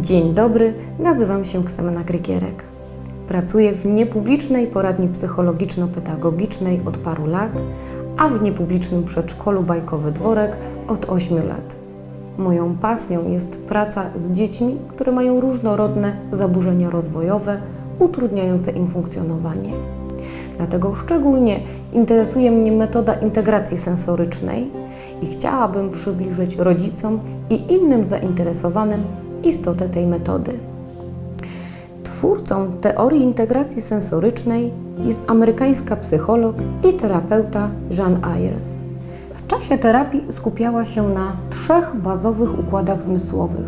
Dzień dobry, nazywam się Ksemena Grygierek. Pracuję w niepublicznej poradni psychologiczno-pedagogicznej od paru lat, a w niepublicznym przedszkolu Bajkowy Dworek od 8 lat. Moją pasją jest praca z dziećmi, które mają różnorodne zaburzenia rozwojowe, utrudniające im funkcjonowanie. Dlatego szczególnie interesuje mnie metoda integracji sensorycznej i chciałabym przybliżyć rodzicom i innym zainteresowanym istotę tej metody. Twórcą teorii integracji sensorycznej jest amerykańska psycholog i terapeuta Jean Ayres. W czasie terapii skupiała się na trzech bazowych układach zmysłowych: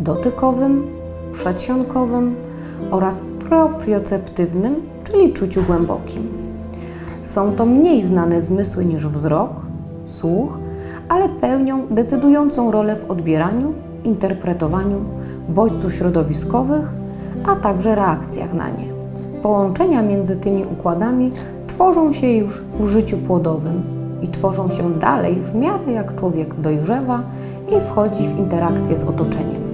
dotykowym, przedsionkowym oraz proprioceptywnym, czyli czuciu głębokim. Są to mniej znane zmysły niż wzrok, słuch, ale pełnią decydującą rolę w odbieraniu, interpretowaniu bodźców środowiskowych, a także reakcjach na nie. Połączenia między tymi układami tworzą się już w życiu płodowym i tworzą się dalej w miarę jak człowiek dojrzewa i wchodzi w interakcję z otoczeniem.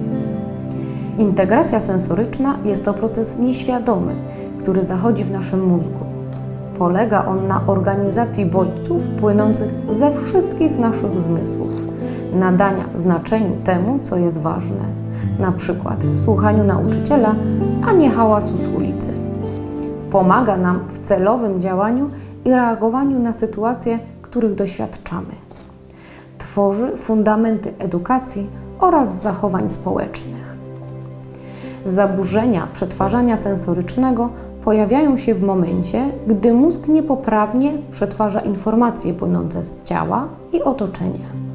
Integracja sensoryczna jest to proces nieświadomy, który zachodzi w naszym mózgu. Polega on na organizacji bodźców płynących ze wszystkich naszych zmysłów, nadania znaczeniu temu, co jest ważne, na przykład słuchaniu nauczyciela, a nie hałasu z ulicy. Pomaga nam w celowym działaniu i reagowaniu na sytuacje, których doświadczamy. Tworzy fundamenty edukacji oraz zachowań społecznych. Zaburzenia przetwarzania sensorycznego pojawiają się w momencie, gdy mózg niepoprawnie przetwarza informacje płynące z ciała i otoczenia.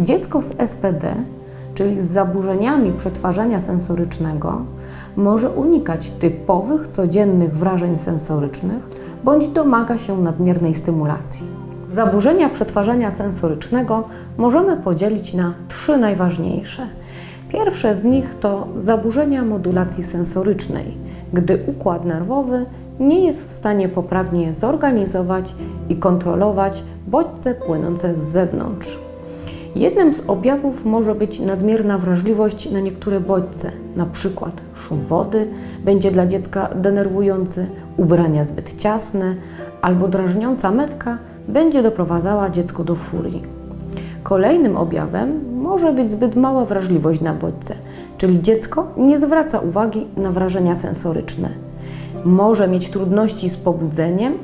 Dziecko z SPD, czyli z zaburzeniami przetwarzania sensorycznego, może unikać typowych, codziennych wrażeń sensorycznych bądź domaga się nadmiernej stymulacji. Zaburzenia przetwarzania sensorycznego możemy podzielić na trzy najważniejsze. Pierwsze z nich to zaburzenia modulacji sensorycznej, gdy układ nerwowy nie jest w stanie poprawnie zorganizować i kontrolować bodźce płynące z zewnątrz. Jednym z objawów może być nadmierna wrażliwość na niektóre bodźce, na przykład szum wody będzie dla dziecka denerwujący, ubrania zbyt ciasne albo drażniąca metka będzie doprowadzała dziecko do furii. Kolejnym objawem może być zbyt mała wrażliwość na bodźce, czyli dziecko nie zwraca uwagi na wrażenia sensoryczne. Może mieć trudności z pobudzeniem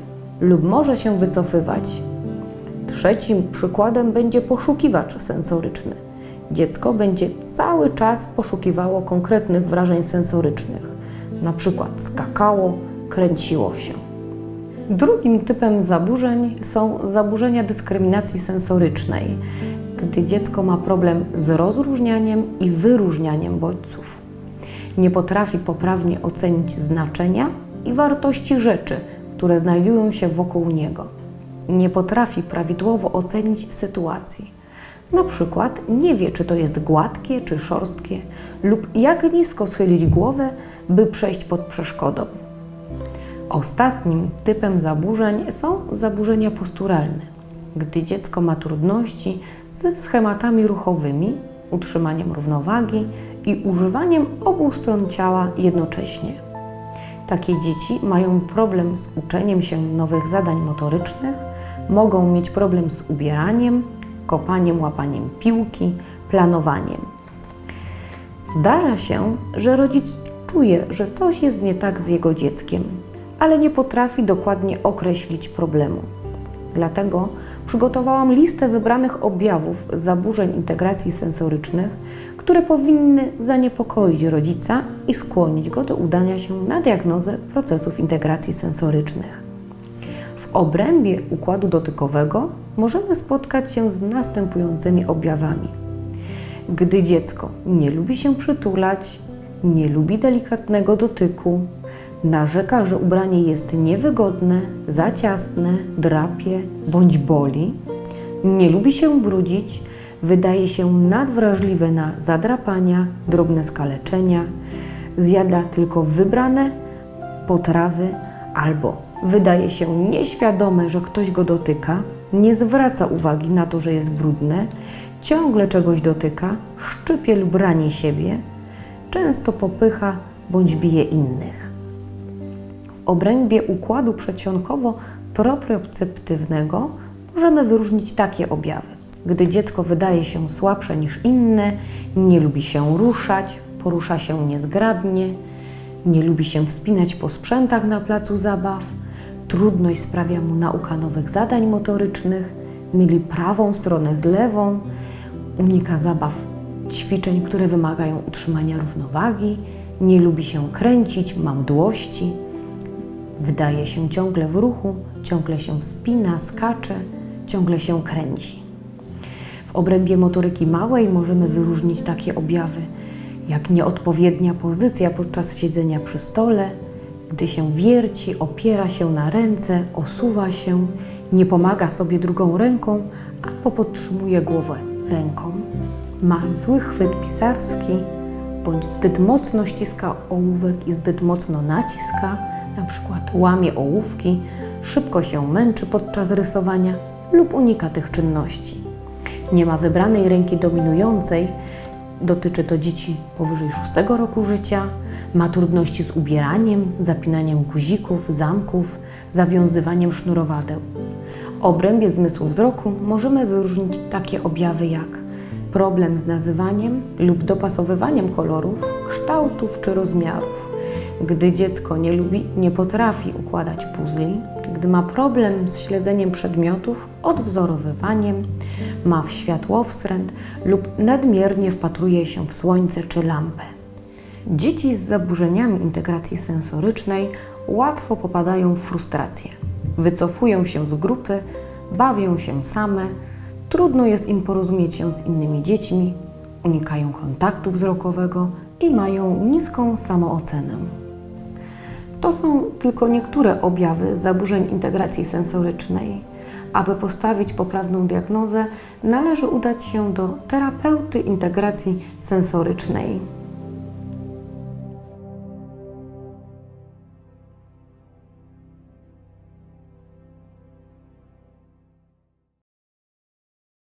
lub może się wycofywać. Trzecim przykładem będzie poszukiwacz sensoryczny. Dziecko będzie cały czas poszukiwało konkretnych wrażeń sensorycznych, na przykład skakało, kręciło się. Drugim typem zaburzeń są zaburzenia dyskryminacji sensorycznej, gdy dziecko ma problem z rozróżnianiem i wyróżnianiem bodźców. Nie potrafi poprawnie ocenić znaczenia i wartości rzeczy, które znajdują się wokół niego. Nie potrafi prawidłowo ocenić sytuacji. Na przykład nie wie, czy to jest gładkie czy szorstkie, lub jak nisko schylić głowę, by przejść pod przeszkodą. Ostatnim typem zaburzeń są zaburzenia posturalne, gdy dziecko ma trudności ze schematami ruchowymi, utrzymaniem równowagi i używaniem obu stron ciała jednocześnie. Takie dzieci mają problem z uczeniem się nowych zadań motorycznych, mogą mieć problem z ubieraniem, kopaniem, łapaniem piłki, planowaniem. Zdarza się, że rodzic czuje, że coś jest nie tak z jego dzieckiem, ale nie potrafi dokładnie określić problemu. Dlatego przygotowałam listę wybranych objawów zaburzeń integracji sensorycznych, które powinny zaniepokoić rodzica i skłonić go do udania się na diagnozę procesów integracji sensorycznych. W obrębie układu dotykowego możemy spotkać się z następującymi objawami. Gdy dziecko nie lubi się przytulać, nie lubi delikatnego dotyku, narzeka, że ubranie jest niewygodne, za ciasne, drapie bądź boli, nie lubi się brudzić, wydaje się nadwrażliwe na zadrapania, drobne skaleczenia, zjada tylko wybrane potrawy albo wydaje się nieświadome, że ktoś go dotyka, nie zwraca uwagi na to, że jest brudne, ciągle czegoś dotyka, szczypie lub rani siebie, często popycha bądź bije innych. W obrębie układu przedsionkowo-proprioceptywnego możemy wyróżnić takie objawy. Gdy dziecko wydaje się słabsze niż inne, nie lubi się ruszać, porusza się niezgrabnie, nie lubi się wspinać po sprzętach na placu zabaw, trudność sprawia mu nauka nowych zadań motorycznych, myli prawą stronę z lewą, unika zabaw, ćwiczeń, które wymagają utrzymania równowagi, nie lubi się kręcić, ma mdłości, wydaje się ciągle w ruchu, ciągle się wspina, skacze, ciągle się kręci. W obrębie motoryki małej możemy wyróżnić takie objawy jak nieodpowiednia pozycja podczas siedzenia przy stole, gdy się wierci, opiera się na ręce, osuwa się, nie pomaga sobie drugą ręką albo podtrzymuje głowę ręką. Ma zły chwyt pisarski bądź zbyt mocno ściska ołówek i zbyt mocno naciska, na przykład łamie ołówki, szybko się męczy podczas rysowania lub unika tych czynności. Nie ma wybranej ręki dominującej, dotyczy to dzieci powyżej 6 roku życia, ma trudności z ubieraniem, zapinaniem guzików, zamków, zawiązywaniem sznurowadeł. W obrębie zmysłu wzroku możemy wyróżnić takie objawy jak problem z nazywaniem lub dopasowywaniem kolorów, kształtów czy rozmiarów. Gdy dziecko nie lubi, nie potrafi układać puzli, gdy ma problem z śledzeniem przedmiotów, odwzorowywaniem, ma w światłowstręt lub nadmiernie wpatruje się w słońce czy lampę. Dzieci z zaburzeniami integracji sensorycznej łatwo popadają w frustrację. Wycofują się z grupy, bawią się same, trudno jest im porozumieć się z innymi dziećmi, unikają kontaktu wzrokowego i mają niską samoocenę. To są tylko niektóre objawy zaburzeń integracji sensorycznej. Aby postawić poprawną diagnozę, należy udać się do terapeuty integracji sensorycznej.